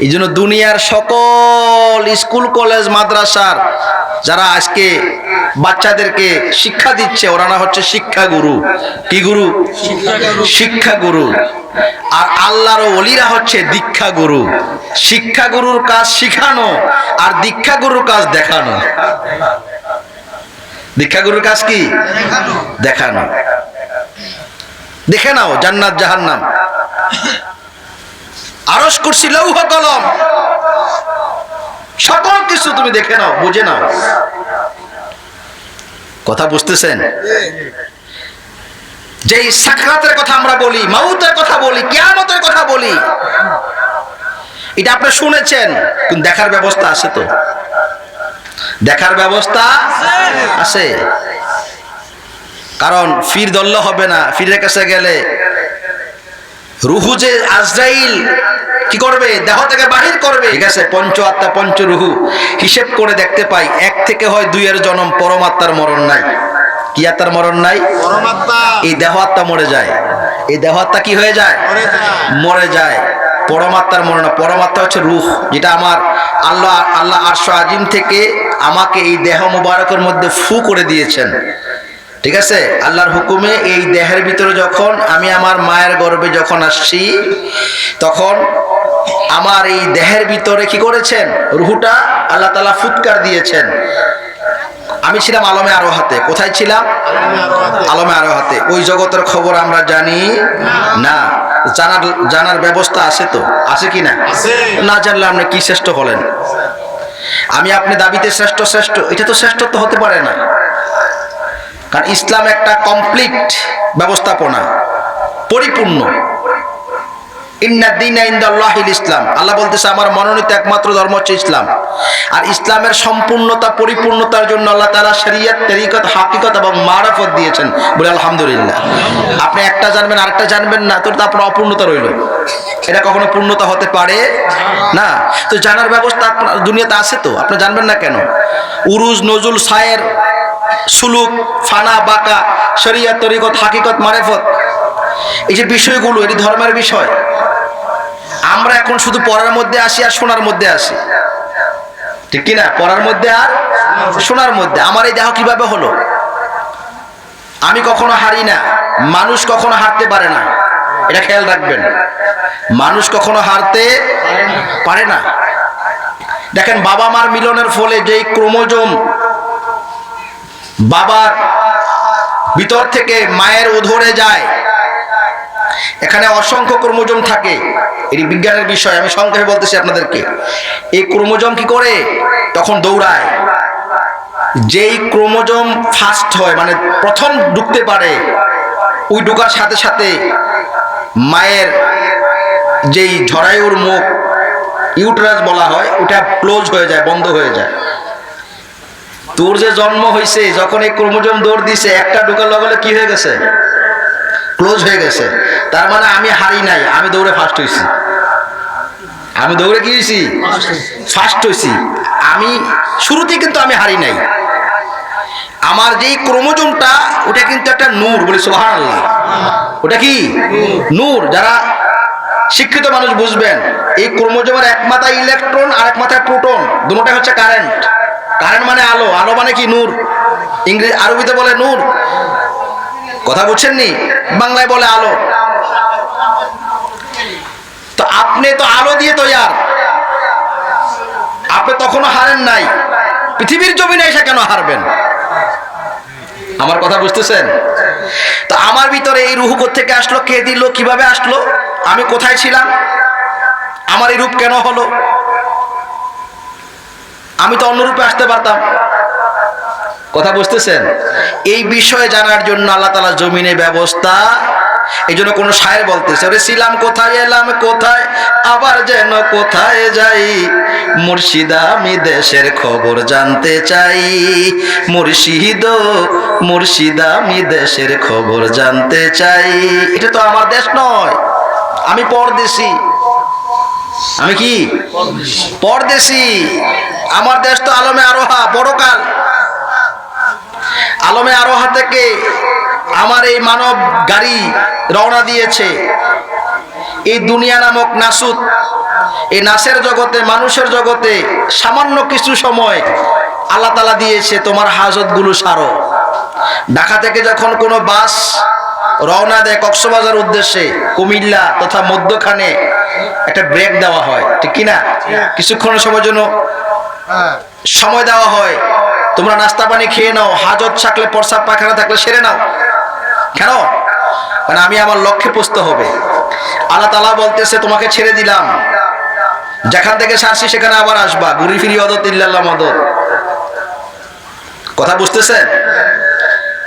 এই জন্য দুনিয়ার সকল স্কুল, কলেজ, মাদ্রাসার যারা আজকে বাচ্চাদেরকে শিক্ষা দিচ্ছে, ওরা না হচ্ছে শিক্ষা গুরু। কি গুরু? শিক্ষা গুরু। আর আল্লাহর ওলিরা হচ্ছে দীক্ষা গুরু। শিক্ষা গুরুর কাজ শিখানো আর দীক্ষা গুরুর কাজ দেখানো। দীক্ষা গুরুর কাজ কি? দেখানো। দেখে নাও, জান্নাত জাহান্নাম। আরস করছি লৌহ কলম। সকল কিছু তুমি দেখে নাও, বুঝে নাও। কথা বুঝতেছেন? যেই সাক্ষাতের কথা আমরা বলি মাউতের কথা বলি, কিয়ামতের কথা বলি, এটা আপনি শুনেছেন, কিন্তু দেখার ব্যবস্থা আছে তো? দেখার ব্যবস্থা আছে। কারণ ফির দল্ল হবে না, ফিরের কাছে গেলে রুহু যে আজরাইল কি করবে? দেহ থেকে বাহির করবে। ঠিক আছে পঞ্চ আত্মা পঞ্চ রুহু হিসেব করে দেখতে পাই এক থেকে হয় দুইয়ের জন্ম পরমাত্মার মরণ নাই। কি আত্মার মরণ নাই? এই দেহ আত্মা মরে যায়। এই দেহ আত্মা কি হয়ে যায়? মরে যায়। মরে যায়। পরমাত্মার মরণ পরমাত্মা হচ্ছে রুহ যেটা আমার আল্লাহ আল্লাহ আরশ আজিম থেকে আমাকে এই দেহ মুবারকের মধ্যে ফু করে দিয়েছেন। ঠিক আছে? আল্লাহর হুকুমে এই দেহের ভিতরে যখন আমি আমার মায়ের গর্ভে যখন আসছি তখন আমার এই দেহের ভিতরে কি করেছেন? রুহুটা আল্লাহ তালা ফুৎকার দিয়েছেন। আমি ছিলাম আলমে আরও হাতে। কোথায় ছিলাম? আলমে আরও হাতে। ওই জগতের খবর আমরা জানি? না। জানার জানার ব্যবস্থা আছে তো? আছে কি না? না জানলে আপনি কি শ্রেষ্ঠ হলেন আমি আপনি দাবিতে শ্রেষ্ঠ শ্রেষ্ঠ। এটা তো শ্রেষ্ঠত্ব হতে পারে না। কারণ ইসলাম একটা কমপ্লিট ব্যবস্থাপনা, পরিপূর্ণ। ইসলাম। আল্লাহ বলতেছে, আমার মনোনীত একমাত্র ধর্ম হচ্ছে ইসলাম। আর ইসলামের সম্পূর্ণতা, পরিপূর্ণতার জন্য আল্লাহ তালা শরিয়ত, তরিকত, হাকিকত এবং মারাফত দিয়েছেন বলে আলহামদুলিল্লাহ। আপনি একটা জানবেন, আরেকটা জানবেন না তো আপনার অপূর্ণতা রইল। এটা কখনো পূর্ণতা হতে পারে? না। তো জানার ব্যবস্থা আপনার দুনিয়াতে আছে তো? আপনি জানবেন না কেন? উরুজ, নজুল, সায়ের সুলুক, ফানা, বাকা, শরিয়ত, তরিকত, হাকিকত, মারেফত। এই যে বিষয়গুলো, এটি ধর্মের বিষয়। আমরা এখন শুধু পড়ার মধ্যে আসি আর শোনার মধ্যে আসি। ঠিক কিনা? পড়ার মধ্যে আর শোনার মধ্যে। আমার এই দেহ কীভাবে হলো? আমি কখনো হারি না। মানুষ কখনো হারতে পারে না। এটা খেয়াল রাখবেন। মানুষ কখনো হারতে পারে না। দেখেন বাবা মার মিলনের ফলে যেই ক্রোমোজোম বাবার ভিতর থেকে মায়ের উধরে যায়। এখানে অসংখ্য ক্রোমোজোম থাকে। এটি বিজ্ঞানের বিষয়, আমি সংক্ষেপে বলতেছি আপনাদেরকে। এই ক্রোমোজোম কি করে? তখন দৌড়ায়। যেই ক্রোমোজোম ফার্স্ট হয় মানে প্রথম ঢুকতে পারে, ওই ঢুকার সাথে সাথে মায়ের যেই ঝরায়ুর মুখ, ইউটেরাস বলা হয়, ওটা ক্লোজ হয়ে যায়, বন্ধ হয়ে যায়। তোর যে জন্ম হয়েছে যখন এই ক্রোমোজোম দৌড় দিছে, একটা ঢুকার লগে কি হয়ে গেছে? ক্লোজ হয়ে গেছে। তার মানে আমি হারি নাই, আমি দৌড়ে ফার্স্ট হয়েছি আমি দৌড়ে কি হয়েছি ফার্স্ট হয়েছি আমি শুরুতে কিন্তু আমি হারি নাই। আমার যেই ক্রোমোজোমটা, ওটা কিন্তু একটা নূর বলি সোহান ওটা কি? নূর। যারা শিক্ষিত মানুষ বুঝবেন, এই ক্রোমোজোমের এক মাথায় ইলেকট্রন আর এক মাথায় প্রোটন দুটোটাই হচ্ছে কারেন্ট কারেন্ট মানে আলো। আলো মানে কি? নূর। ইংরেজি আরবিতে বলে নূর। কথা বুঝছেন নি? বাংলায় বলে আলো। তো আপনি তো আলো দিয়ে তৈয়ার। আপনি তখনও হারেন নাই। পৃথিবীর জমিনে এসে কেন হারবেন? আমার কথা বুঝতেছেন? তো আমার ভিতরে এই রুহু থেকে আসলো? কে দিল? কীভাবে আসলো? আমি কোথায় ছিলাম? আমার এই রূপ কেন হলো? আমি তো অন্য রূপে আসতে পারতাম। কথা বুঝতেছেন? এই বিষয়ে জানার জন্য আল্লাহ তালা জমিনে ব্যবস্থা, এই জন্য কোনো সায়ের বলতেছে, ওরে ছিলাম কোথায়, এলাম কোথায়, আবার যেন কোথায় যাই? মুর্শিদা আমি দেশের খবর জানতে চাই। মুর্শিদ, মুর্শিদা আমি দেশের খবর জানতে চাই। এটা তো আমার দেশ নয়, আমি পরদেশি। আমি কি? পরদেশি। আমার দেশ তো আলমে আরোহা বড়কাল আলমে আরোহা থেকে আমার এই মানব গাড়ি রওনা দিয়েছে। এই দুনিয়া নামক নাসুদ এই নাসের জগতে, মানুষের জগতে সামান্য কিছু সময় আল্লাহ তালা দিয়েছে তোমার হাজতগুলো সারো। ঢাকা থেকে যখন কোনো বাস রওনা দেয় কক্সবাজার উদ্দেশ্যে কুমিল্লা তথা মধ্যখানে একটা ব্রেক দেওয়া হয়। ঠিক কিনা? কিছুক্ষণের সময়ের জন্য সময় দেওয়া হয়। তোমরা নাস্তা পানি খেয়ে নাও হাজত থাকলে প্রসাব পায়খানা থাকলে সেরে নাও। কেন? মানে আমি আমার লক্ষ্যে পুষতে হবে। আল্লাহ তালা বলতেছে তোমাকে ছেড়ে দিলাম। যেখান থেকে সারছি সেখানে আবার আসবা। ঘুরি ফিরি অদত ইল্লাল্লাহ মদত। কথা বুঝতেছেন?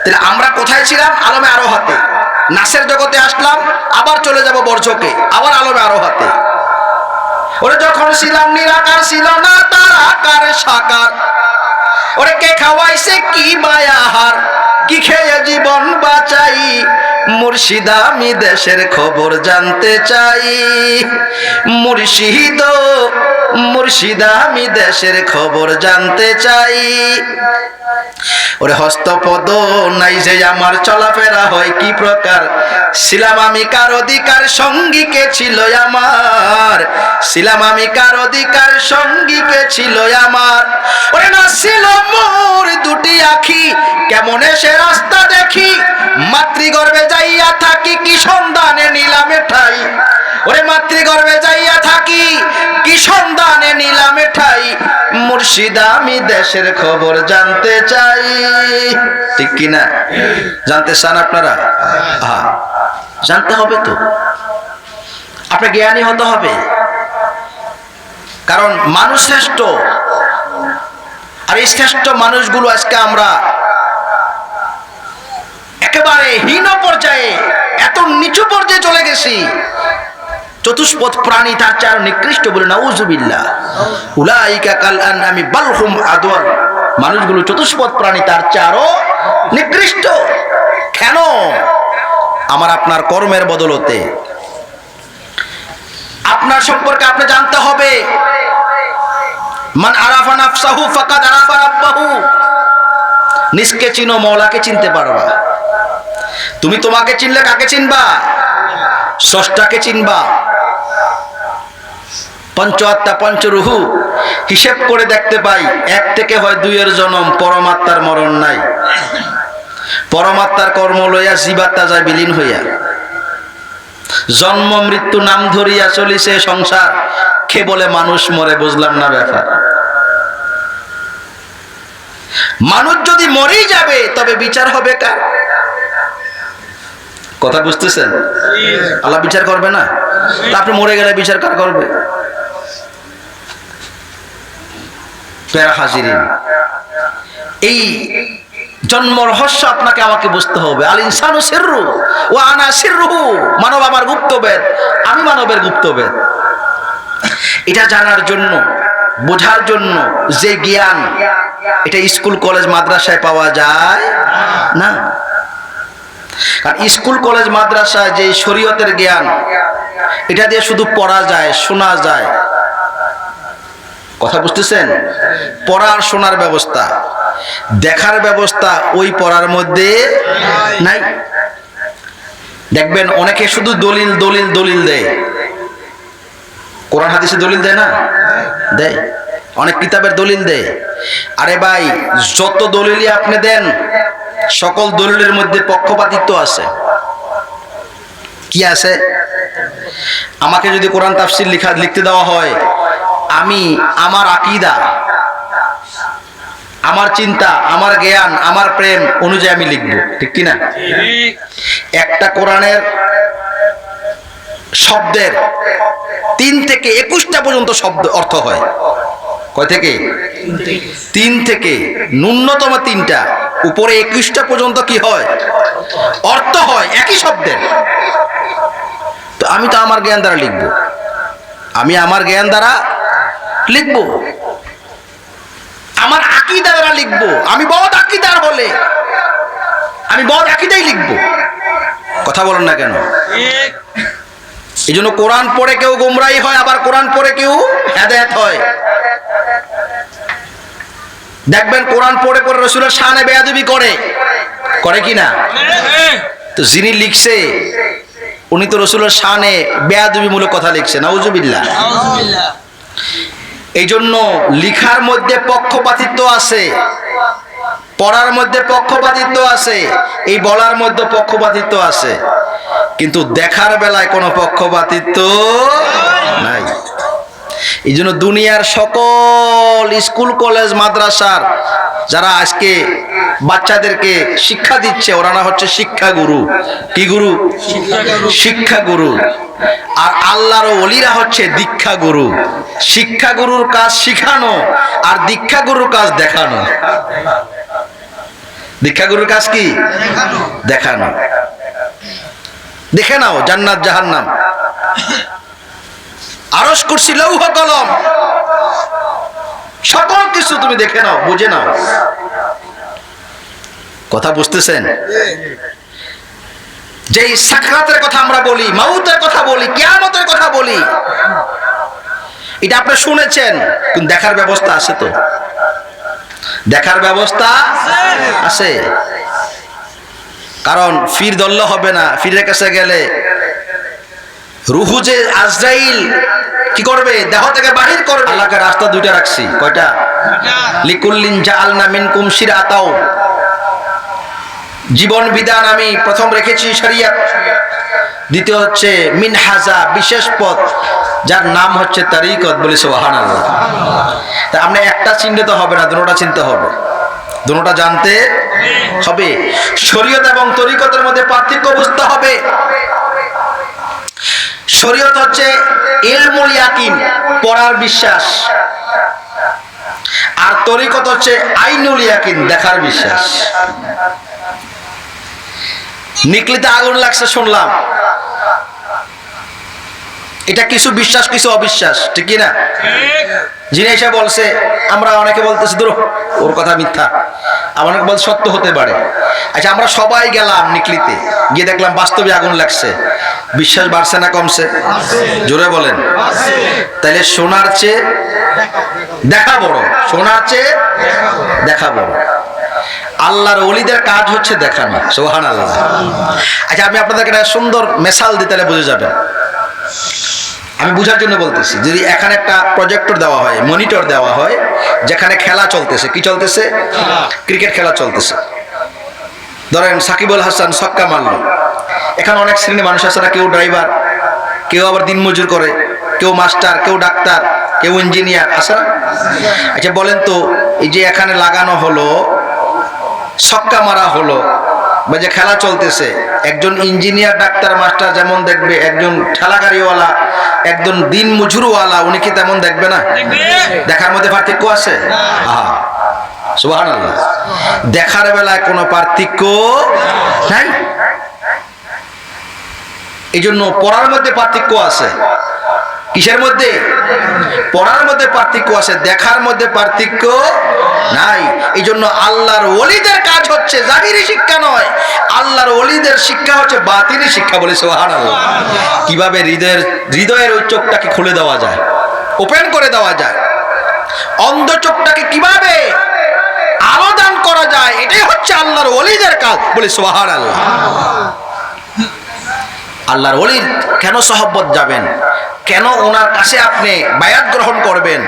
তাহলে আমরা কোথায় ছিলাম? আলমে আরও হাতে নাসের জগতে আসলাম, আবার চলে যাব বর্জকে আবার আলমে আরও হাতে ওরে যখন ছিলাম, নিরাকার ছিল না তার আকার সাকার। ওরে কে খাওয়াইছে কি মায়াহার কি খেয়ে জীবন বাঁচাই? মুর্শিদা আমি দেশের খবর জানতে চাই। মুর্শিদ, মুর্শিদা আমি দেশের খবর জানতে চাই। ওরে হস্তপদ নাই যে আমার চলাফেরা হয় কি প্রকার? ছিলাম আমি কার অধিকার? সঙ্গী কে ছিল আমার? ছিলাম আমি কার অধিকার? সঙ্গী কে ছিল আমার? ওরে না ছিল মোর দুটি আখি। কেমন সে রাস্তা দেখি? মাতৃগর্ভে যাইয়া থাকি, কি সন্ধানে নিলামে ঠাই ওরে মাতৃগর্ভে যাইয়া থাকি, কি সন্ধানে নিলামে ঠাই মুর্শিদা, আমি দেশের খবর জানতে চাই। ঠিক কি না? জানতে চান আপনারা? হ্যাঁ জানতে হবে তো। আপনার জ্ঞানী হতে হবে। কারণ মানুষ শ্রেষ্ঠ। আর এই শ্রেষ্ঠ মানুষগুলো আজকে আমরা একেবারে হীন পর্যায়ে, এত নিচু পর্যায়ে চলে গেছি। চতুষ্পদ প্রাণী তার চার নিকৃষ্ট বলে উলাইকা আনআমি বালহুম আদওয়ার মানুষগুলো চতুষ্পদ প্রাণী তার চারও নিকৃষ্ট। কেন? আমার আপনার কর্মের বদলতে। আপনার সম্পর্কে আপনি জানতে হবে। মান চিনো চিনতে পারবা। তুমি তোমাকে চিনলে কাকে চিনবা? ষষ্ঠাকে চিনবা। পঞ্চআত্মা পঞ্চরুহু। হিসেব করে দেখতে পাই এক থেকে হয় দুইয়ের জনম পরমাত্মার মরণ নাই। পরমাত্মার কর্ম লইয়া জীবাত্মা যায় বিলীন হইয়া। জন্ম মৃত্যু নাম ধরিয়া চলিছে সংসার কে বলে মানুষ মরে বুঝলাম না ব্যাপার। মানুষ যদি মরেই যাবে তবে বিচার হবে কার? কথা বুঝতেছেন? আল্লাহ বিচার করবে না? তা আপনি মরে গেলে বিচার কার করবে? প্যারা হাজিরিন। এই জন্ম রহস্য আপনাকে আমাকে বুঝতে হবে। আল ইনসানু সিররু ও আনা সিররুহু, মানব আমার গুপ্তবেদ আমি মানবের গুপ্তবেদ এটা জানার জন্য, বোঝার জন্য যে জ্ঞান, এটা স্কুল, কলেজ, মাদ্রাসায় পাওয়া যায় না। কারণ স্কুল, কলেজ, মাদ্রাসায় যে শরীয়তের জ্ঞান, এটা দিয়ে শুধু পড়া যায়, শোনা যায়। কথা বুঝতেছেন? পড়ার শোনার ব্যবস্থা। দেখার ব্যবস্থা ওই পড়ার মধ্যে নাই। দেখবেন অনেকে শুধু দলিল দলিল দলিল দেয়। কোরআন, হাদিসে দলিল দেয় না? দেয়। অনেক কিতাবের দলিল দেয়। আরে ভাই, যত দলিলই আপনি দেন, সকল দলিলের মধ্যে পক্ষপাতিত্ব আছে। কি আছে? আমাকে যদি কোরআন, তাফসির লিখা, লিখতে দেওয়া হয় আমি, আমার আকিদা, আমার চিন্তা, আমার জ্ঞান, আমার প্রেম অনুযায়ী আমি লিখব। ঠিক কিনা? একটা কোরআনের শব্দের তিন থেকে একুশটা পর্যন্ত শব্দ অর্থ হয়। কয় থেকে? তিন থেকে ন্যূনতম তিনটা, উপরে একুশটা পর্যন্ত কি হয়? অর্থ হয় একই শব্দের। তো আমি তো আমার জ্ঞান দ্বারা লিখব। আমি আমার জ্ঞান দ্বারা লিখব? আমার আকিদা দ্বারা লিখব। আমি বদ আকিদার বলে। আমি বদ আকিদাই লিখব। কথা বলেন না কেন? এই জন্য কোরআন পড়ে কেউ গোমরাই হয়, আবার কোরআন পড়ে কেউ হেদায়ত হয়। দেখবেন কোরআন পড়ে পড়ে রসুলের সানে বেয়াদবি করে। করে কি না? তো যিনি লিখছে, উনি তো রসুলের শানে বেয়াদবিমূলক কথা লিখছেন নাউজুবিল্লাহ। এই জন্য লিখার মধ্যে পক্ষপাতিত্ব আছে পড়ার মধ্যে পক্ষপাতিত্ব আছে এই বলার মধ্যে পক্ষপাতিত্ব আছে কিন্তু দেখার বেলায় কোনো পক্ষপাতিত্ব নাই। এই জন্য দুনিয়ার সকল স্কুল কলেজ মাদ্রাসার যারা আজকে বাচ্চাদেরকে শিক্ষা দিচ্ছে ওরা না হচ্ছে শিক্ষাগুরু। কি গুরু? শিক্ষাগুরু। আর আল্লাহর অলিরা হচ্ছে দীক্ষাগুরু শিক্ষাগুরুর কাজ শিখানো আর দীক্ষাগুরুর কাজ দেখানো। দীক্ষাগুরুর কাজ কি? দেখানো। দেখে নাও, জান্নাত জাহান্নাম। আরস করছি লৌহ কলম। সকল কিছু তুমি দেখে নাও, বুঝে নাও। কথা বুঝতেছেন? যেই সাক্ষাতের কথা আমরা বলি, মাউতের কথা বলি, কেয়ামতের কথা বলি, এটা আপনি শুনেছেন, কিন্তু দেখার ব্যবস্থা আছে তো। দেখার ব্যবস্থা আছে। কারণ ফির দল্ল হবে না, ফিরের কাছে গেলে। রুহু যে আজরাইল কি করবে? দেহ থেকে বাহির করবে। আল্লাহকে রাস্তা দুইটা রাখছি, কয়টা? লিকুল্লিন জাআলনা মিনকুম শিরাতাও। জীবন বিধান আমি প্রথম রেখেছি শরিয়ত। দ্বিতীয় হচ্ছে মিনহাজা, বিশেষ পথ, যার নাম হচ্ছে তারিকত বলে সোহান তা আমরা একটা চিনতে হবে না, দুটোটা চিনতে হবে। দুটোটা জানতে হবে। শরীয়ত এবং তরিকতের মধ্যে পার্থক্য বুঝতে হবে। শরীয়ত হচ্ছে ইলমুল ইয়াকিন, পড়ার বিশ্বাস। আর তরিকত হচ্ছে আইনুল ইয়াকিন, দেখার বিশ্বাস। নিকলিতে আগুন লাগছে, শুনলাম। এটা কিছু বিশ্বাস, কিছু অবিশ্বাস, ঠিক না যিনি এসে বলছে, আমরা অনেকে বলতেছি ধরো ওর কথা মিথ্যা। আবার অনেকে সত্য হতে পারে। আচ্ছা আমরা সবাই গেলাম নিকলিতে, গিয়ে দেখলাম বাস্তবে আগুন লাগছে। বিশ্বাস বাড়ছে না কমছে? জোরে বলেন। তাহলে সোনার চেয়ে দেখা বড়। সোনার চেয়ে দেখা বড়। আল্লাহর অলিদের কাজ হচ্ছে দেখানো। সোহান আল্লাহ আচ্ছা আমি আপনাদেরকে একটা সুন্দর মেশাল দিতে তাহলে বুঝে যাবেন। আমি বুঝার জন্য বলতেছি, যদি এখানে একটা প্রজেক্টর দেওয়া হয় মনিটর দেওয়া হয়, যেখানে খেলা চলতেছে, কি চলতেছে? ক্রিকেট খেলা চলতেছে। ধরেন সাকিবুল হাসান সক্কা মারলো। এখানে অনেক শ্রেণির মানুষ আছে না, কেউ ড্রাইভার কেউ আবার দিনমজুর করে, কেউ মাস্টার কেউ ডাক্তার, কেউ ইঞ্জিনিয়ার না? আচ্ছা বলেন তো, এই যে এখানে লাগানো হলো ছক্কা মারা হলো। বা যে খেলা চলতেছে, একজন ইঞ্জিনিয়ার, ডাক্তার, মাস্টার যেমন দেখবে, একজন ঠেলা গাড়িওয়ালা একজন দিন মজুরওয়ালা, উনি কি তেমন দেখবে না? দেখার মধ্যে পার্থক্য আছে? আহা দেখার বেলায় কোনো পার্থক্য নাই? এই জন্য পড়ার মধ্যে পার্থক্য আছে। কিসের মধ্যে? পড়ার মধ্যে পার্থক্য আছে, দেখার মধ্যে পার্থক্য নাই। এই জন্য আল্লাহর অলিদের কাজ হচ্ছে জাহিরি শিক্ষা নয়, আল্লাহর অলিদের শিক্ষা হচ্ছে বাতিনি শিক্ষা বলে সোহান আল্লাহ কীভাবে হৃদয়ের হৃদয়ের ওই চোখটাকে খুলে দেওয়া যায়? ওপেন করে দেওয়া যায়। অন্ধ চোখটাকে কীভাবে আলো দান করা যায়? এটাই হচ্ছে আল্লাহর অলিদের কাজ বলে সোহান আল্লাহ আল্লাহর অলির কেন সহব্বত যাবেন? কেন ওনার কাছে আপনি বায়াত গ্রহণ করবেন?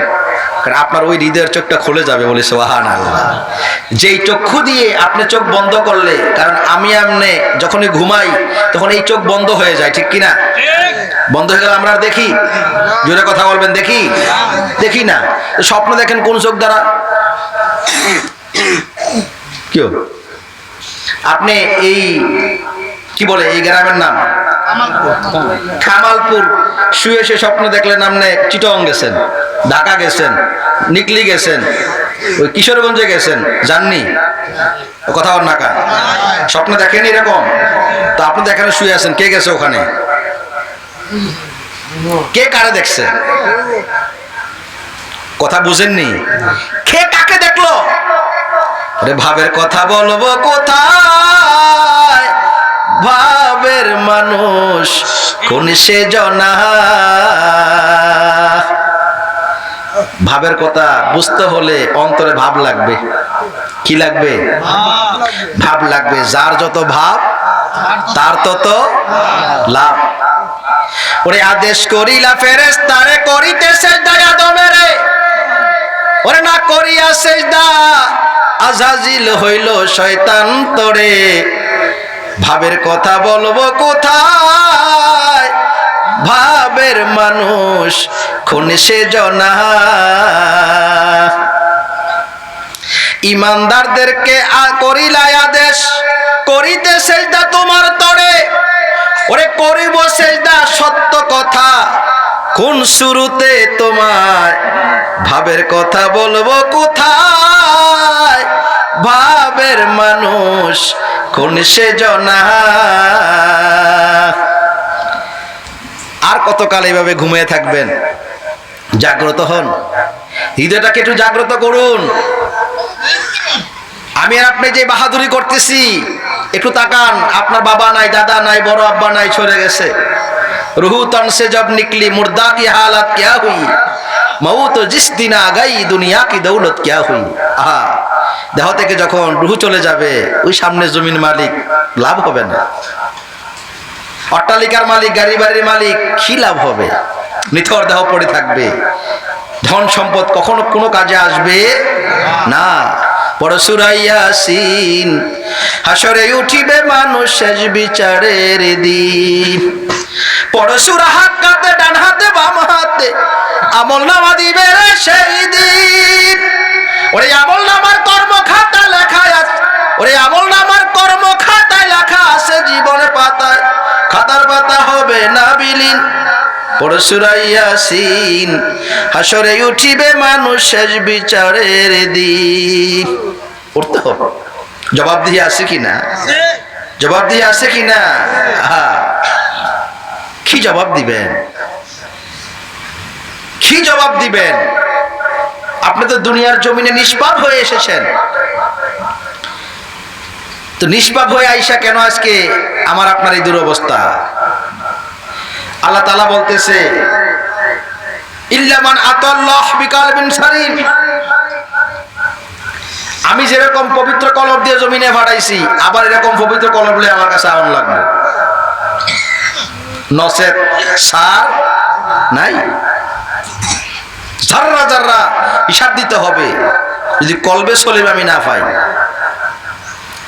আপনার ওই হৃদয়ের চোখটা খুলে যাবে বলে সোহান যেই চক্ষু দিয়ে আপনি চোখ বন্ধ করলে, কারণ আমি আমনে যখনই ঘুমাই, তখন এই চোখ বন্ধ হয়ে যায়, ঠিক কিনা? বন্ধ হয়ে গেলে আমরা দেখি? জোরে কথা বলবেন, দেখি? দেখি না। স্বপ্ন দেখেন কোন চোখ দ্বারা? কেউ আপনি এই, কি বলে, এই গ্রামের নাম? কামালপুর। শুয়ে সে স্বপ্ন দেখলেন আপনি চিটং গেছেন, ঢাকা গেছেন, নিকলি গেছেন, ওই কিশোরগঞ্জে গেছেন জাননি কথা বল নাকা স্বপ্ন দেখেন এরকম। তো আপনি তো এখানে শুয়ে আছেন, কে গেছে ওখানে? কে কারে দেখছে? কথা বুঝেননি? কে কাকে দেখল? ভাবের কথা বলব কোথায়? ভাবের মানুষ, কোন সে জনা? ভাবের কথা বুঝতে হলে অন্তরে ভাব লাগবে। কি লাগবে? ভাব লাগবে। যার যত ভাব, তার তত লাভ। ওরে আদেশ করিলা ফেরেস তারে করিতে সেজদা আদমেরে ওরে না করিয়া সেজদা আজাজিল হইল শয়তান তোরে। ভাবের কথা বলব কোথায়? ভাবের মানুষ খুন সে জনা। ইমানদারদেরকে করিলাই আদেশ, করিতে সেজদা তোমার তরে। ওরে করিব সেজদা সত্য কথা। কোন শুরুতে তোমার ভাবের কথা বলব কোথায়? ভাবের মানুষ, কোন সে জনা। আর কতকাল এইভাবে ঘুমিয়ে থাকবেন? জাগ্রত হন। হৃদয়টাকে একটু জাগ্রত করুন। আমি আর আপনি যে বাহাদুরি করতেছি, একটু তাকান। আপনার বাবা নাই, দাদা নাই, বড় আব্বা নাই, সরে গেছে। রুহু তনসে জব নিকলি, মুর্দা কি হালাত কেয়া হুই? মৌ তো জিস দিন আগাই, দুনিয়া কি দৌলত কেয়া হুই? আহা। দেহ থেকে যখন রুহু চলে যাবে, ওই সামনে জমিন মালিক লাভ হবে না। অট্টালিকার মালিক, গাড়ি বাড়ির মালিক, কি লাভ হবে? নিথর দেহ পড়ে থাকবে। ধন সম্পদ কখনো কোনো কাজে আসবে না। পরশুরাইয়াসিন হাসরে উঠিবে মানুষ শেষ বিচারের দিন। পরশুরা হাত কাতে ডান হাতে, বাম হাতে আমল নামা দিবে সেই দিন। ওরে আমল নামার কর্ম খাতা লেখা আছে। ওরে আমল নামার কর্ম খাতায় লেখা আছে জীবনে পাতায়। খাতার পাতা হবে না বিলীন পরশুরাইয়াসিন হাসরে উঠিবে মানুষ শেষ বিচারের দিন। পড়তে হবে। জবাব দিয়ে আছে কি না জবাব দিয়ে আছে কি না হ্যাঁ কি জবাব দিবেন? কি জবাব দিবেন? আপনি তো দুনিয়ার জমিনে নিষ্পাপ হয়ে এসেছেন। তো নিষ্পাপ হয়ে আইসা কেন আজকে আমার, আপনার এই দুরবস্থা? আল্লাহ তালা বলতেছে আমি যেরকম পবিত্র কলম দিয়ে জমিনে ফাটাইছি, আবার এরকম পবিত্র কলম বলে আমার কাছে আউন লাগবে। নসের সার নাই? জাররা জাররা হিসাব দিতে হবে। যদি কলবে সলিম আমি না পাই।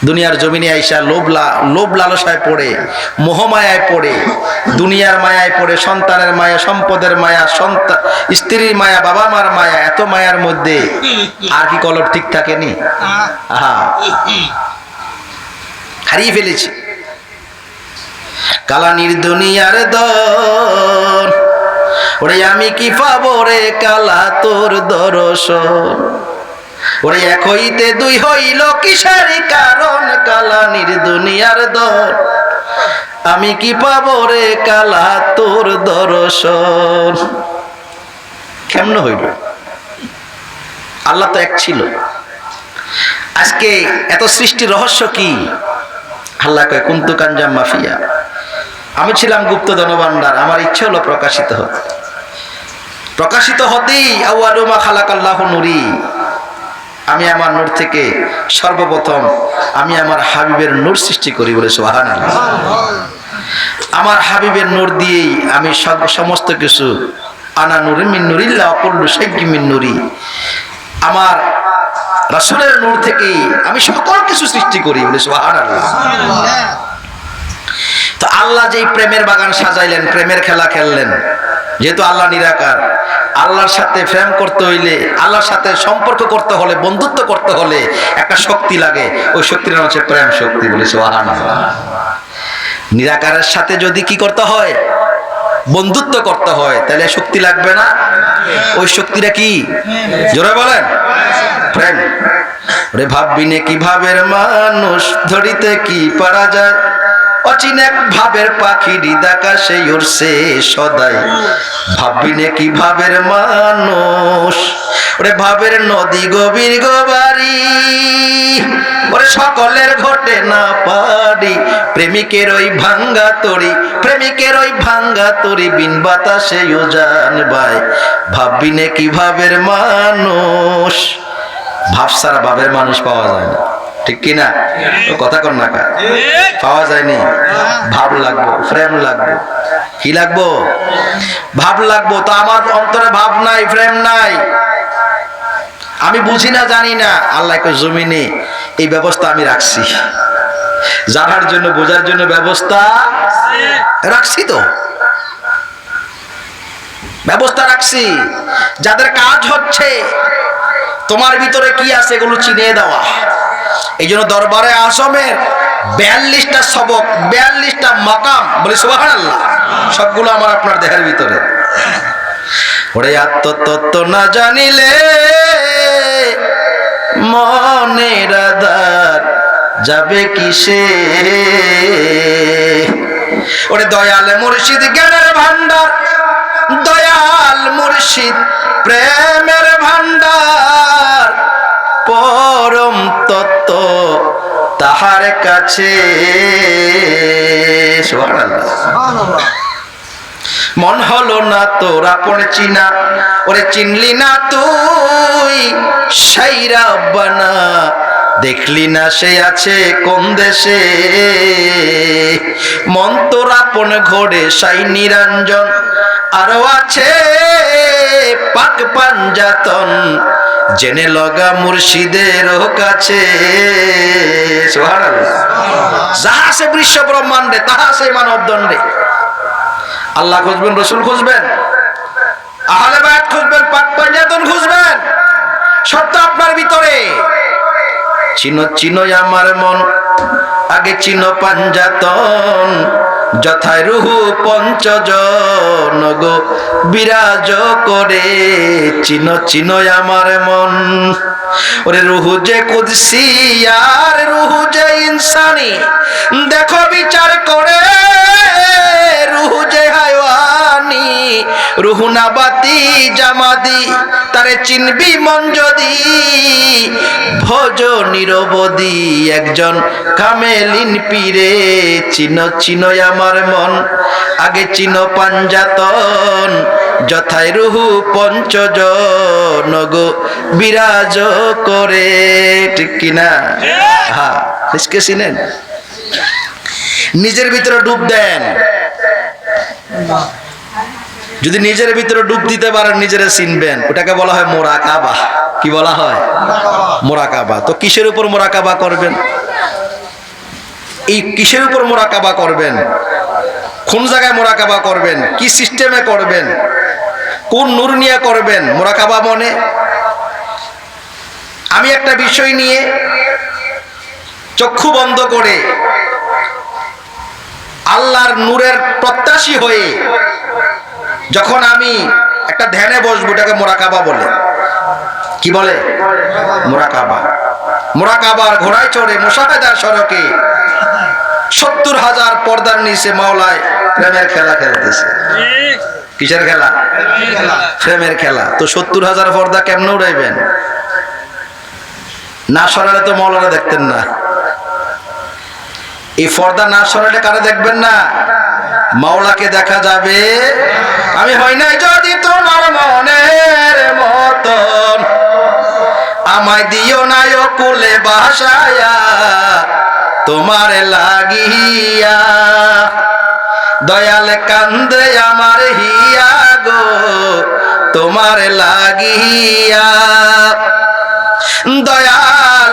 দুনিয়ার জমিনে আইসা লোভ লা- লোভ লালসায় পড়ে, মোহমায়ায় পড়ে, দুনিয়ার মায়ায় পড়ে, সন্তানের মায়া, সম্পদের মায়া সন্তান স্ত্রীর মায়া, বাবা মার মায়া, এত মায়ার মধ্যে আর কি কলব ঠিক থাকেনি? আহা। হারিয়ে ফেলেছি। কালানির দুনিয়ার দর ওরে, আমি কি পাবো রে কালা তোর দর্শন? ওরে, এক হইতে দুই হইল কিসের কারণ? কালানির দুনিয়ার দর। আমি কি পাবো রে কালা তোর দর্শন? কেমন হইল? আল্লাহ তো এক ছিল। আজকে এত সৃষ্টি রহস্য কি? আল্লাহ কয়, কুন্তু কাঞ্জাম মাফিয়া। আমি ছিলাম গুপ্ত ধনভাণ্ডার, আমার ইচ্ছে হলো প্রকাশিত হতে প্রকাশিত হতেই আউআলুমা খালাকাল্লাহ নুরি। আমি আমার নূর থেকে সর্বপ্রথম আমি আমার হাবিবের নূর সৃষ্টি করি বলে সোহান আমার হাবিবের নূর দিয়েই আমি সব সমস্ত কিছু আনা নুরি মিন নুরিল্লা অপল্লু সাইকি মিন নুরি। আমার রাসূলের নূর থেকেই আমি সকল কিছু সৃষ্টি করি বলে সোহান তো আল্লাহ যেই প্রেমের বাগান সাজাইলেন, প্রেমের খেলা খেললেন, যেহেতু আল্লাহ নিরাকার, আল্লাহর সাথে প্রেম করতে হইলে, আল্লাহর সাথে সম্পর্ক করতে হলে, বন্ধুত্ব করতে হলে একটা শক্তি লাগে, ওই শক্তির নাম হচ্ছে প্রেম শক্তি বলে সোহান নিরাকারের সাথে যদি কি করতে হয়? বন্ধুত্ব করতে হয়, তাহলে শক্তি লাগবে না? ওই শক্তিটা কি? জোরে বলেন। প্রেম। ওরে ভাববিনে কি ভাবের মানুষ ধরিতে কি পারা যায়? অচিন এক ভাবের পাখি হৃদাকা সেই উড়ছে সদাই। ভাববিনে কি ভাবের মানুষ? ওরে ভাবের নদী গভীর গোবারি ওরে সকলের ঘটে না পারি প্রেমিকের ওই ভাঙ্গা তরি, প্রেমিকের ওই ভাঙ্গা তরি বিন বাতাসে জান ভাই ভাববিনে কি ভাবের মানুষ? ভাব ভাবের মানুষ পাওয়া যায় না। ঠিক কি না? কথা কর না পাওয়া যায়নি। ভাব লাগবো ফ্রেম লাগবো। কি লাগবো? ভাব লাগবো। তো আমার অন্তরে ভাব নাই ফ্রেম নাই। আমি বুঝি না, জানি না। আল্লাহকে জমিনে এই ব্যবস্থা আমি রাখছি। জানার জন্য, বোঝার জন্য ব্যবস্থা রাখছি তো? ব্যবস্থা রাখছি। যাদের কাজ হচ্ছে, তোমার ভিতরে কি আছে এগুলো চিনিয়ে দেওয়া। এই জন্য দরবারে আসামের বিয়াল্লিশটা সবক, বিয়াল্লিশটা মাকাম, বলি সুবাহ সবগুলো আমার আপনার দেহের ভিতরে। ওরে আত্মতত্ত্ব না জানিলে মনের আধার যাবে কিসে? ওরে দয়াল মুর্শিদ জ্ঞানের ভান্ডার মুর্শিদ, প্রেমের ভান্ডার পরম তত্ত্ব তাহার কাছে। মন হলো না তোর, আপন চিনা, ওরে চিনলি না তুই, সাইরা বানা। দেখলি না সে আছে কোন দেশে? মন তোর আপন ঘোড়ে, সাই নিরঞ্জন। আরও আছে পাক পাঞ্জাতন জেনে লগা মুর্শিদের কাছে। যাহা সে বিশ্ব ব্রহ্মাণ্ডে, তাহা সে মানব দণ্ডে আল্লাহ খুঁজবেন, রসুল খুঁজবেন। আহলে খুঁজবেন, পাক পাঞ্জাতন খুঁজবেন সব তো আপনার ভিতরে চিনো চিনো আমার মন। আগে চিনো পাঞ্জাতন, যথায় রুহু পঞ্চজন গো। বিরাজ করে চিনো চিনো আমার মন। ওরে রুহু যে কুদসি আর রুহু যে ইনসানি, দেখো বিচার করে। রুহু যে হায়ওয়ানি রুহু নাবাতি জামাদি তারে চিনবি মন যদি। ভোজ নিরবদি একজন কামেলিন পীরে, চিন চিন আমার মন, আগে চিন পাঞ্জাতন যথায় রুহু পঞ্চজন গো বিরাজ করে। ঠিক কিনা হ্যাঁ নিষ্কে চিনেন? নিজের ভিতরে ডুব দেন। যদি নিজের ভিতরে ডুব দিতে পারেন, নিজেরা চিনবেন। ওটাকে বলা হয় মোরাকাবা। কি বলা হয়? মোরাকাবা। তো কিসের উপর মোরাকাবা করবেন? এই কিসের উপর মোরাকাবা করবেন? কোন জায়গায় মোরাকাবা করবেন? কি সিস্টেমে করবেন? কোন নূর নিয়ে করবেন? মোরাকাবা মনে? আমি একটা বিষয় নিয়ে চক্ষু বন্ধ করে আল্লাহর নূরের প্রত্যাশী হয়ে যখন আমি একটা ধ্যানে বসবো, এটাকে মোরাকাবা বলে। কি বলে? মোরাকাবা মোরাকাবার ঘোড়ায় চড়ে মোসাফেদার সড়কে সত্তর হাজার পর্দার নিচে মাওলায় প্রেমের খেলা খেলতেছে। কিসের খেলা? প্রেমের খেলা। তো সত্তর হাজার পর্দা কেমনে উড়াইবেন? না সরালে তো মাওলানা দেখতেন না। এই পর্দা না সরালে কারা দেখবেন না? মাওলাকে দেখা যাবে। আমি হই নাই যদি তোমার মনের মতন। আমায় দিও না কুলে বাসায়া, তোমার লাগিয়া। দয়াল কান্দে আমার হিয়া গো, তোমার লাগিয়া। দয়াল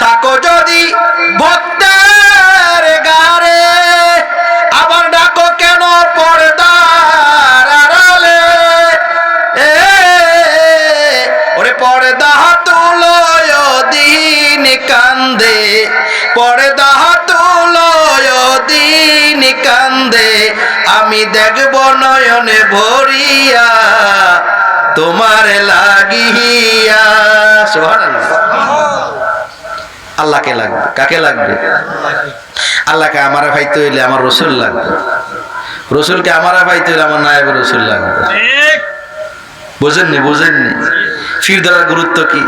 থাকো যদি ভক্তের আমি দেখব নয়নে ভরিয়া তোমার লাগিয়া। আল্লাহকে লাগবে? কাকে লাগবে? আল্লাহকে আমার ভাইতে হইলে আমার রসুল লাগবে। রসুলকে আমার ভাইতে হইলে আমার নায়ব রসুল লাগবে। বুঝেননি? বুঝেননি। ফির ধরার গুরুত্ব কি?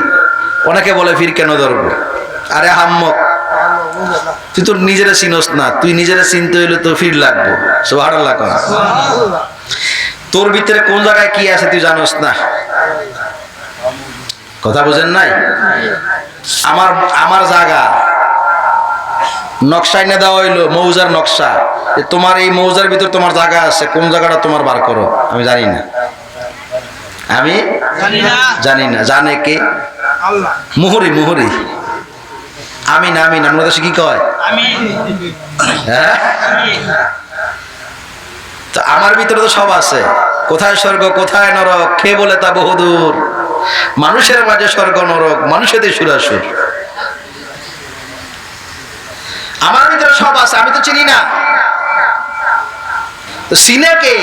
অনেকে বলে ফির কেন ধরবো? আরে হাম্মক তুই তোর নিজেরা চিনস না তুই নিজেরা চিনতে হইলে তো ফির লাগবো। আল্লাহ কর। তোর ভিতরে কোন জায়গায় কি আছে তুই জানোস না? কথা বুঝেন নাই? আমার আমার জায়গা। নকশা এনে দেওয়া হইল মৌজার নকশা। তোমার এই মৌজার ভিতর তোমার জায়গা আছে কোন জায়গাটা তোমার বার করো? আমি জানি না। আমি? জানি না। জানি না। জানে কে? মুহুরি মুহুরি। আমি না আমি না আপনার দেশে কি কয়? হ্যাঁ? তো আমার ভিতরে তো সব আছে। কোথায় স্বর্গ কোথায় নরক? কে বলে তা বহুদূর? মানুষের মাঝে স্বর্গ নরক মানুষেদের সুরাসুর। আমার ভিতরে সব আছে আমি তো চিনি না। তো সিনে কে?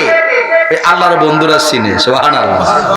আল্লাহর বন্ধুরা সিনে সোহান আল্লাহ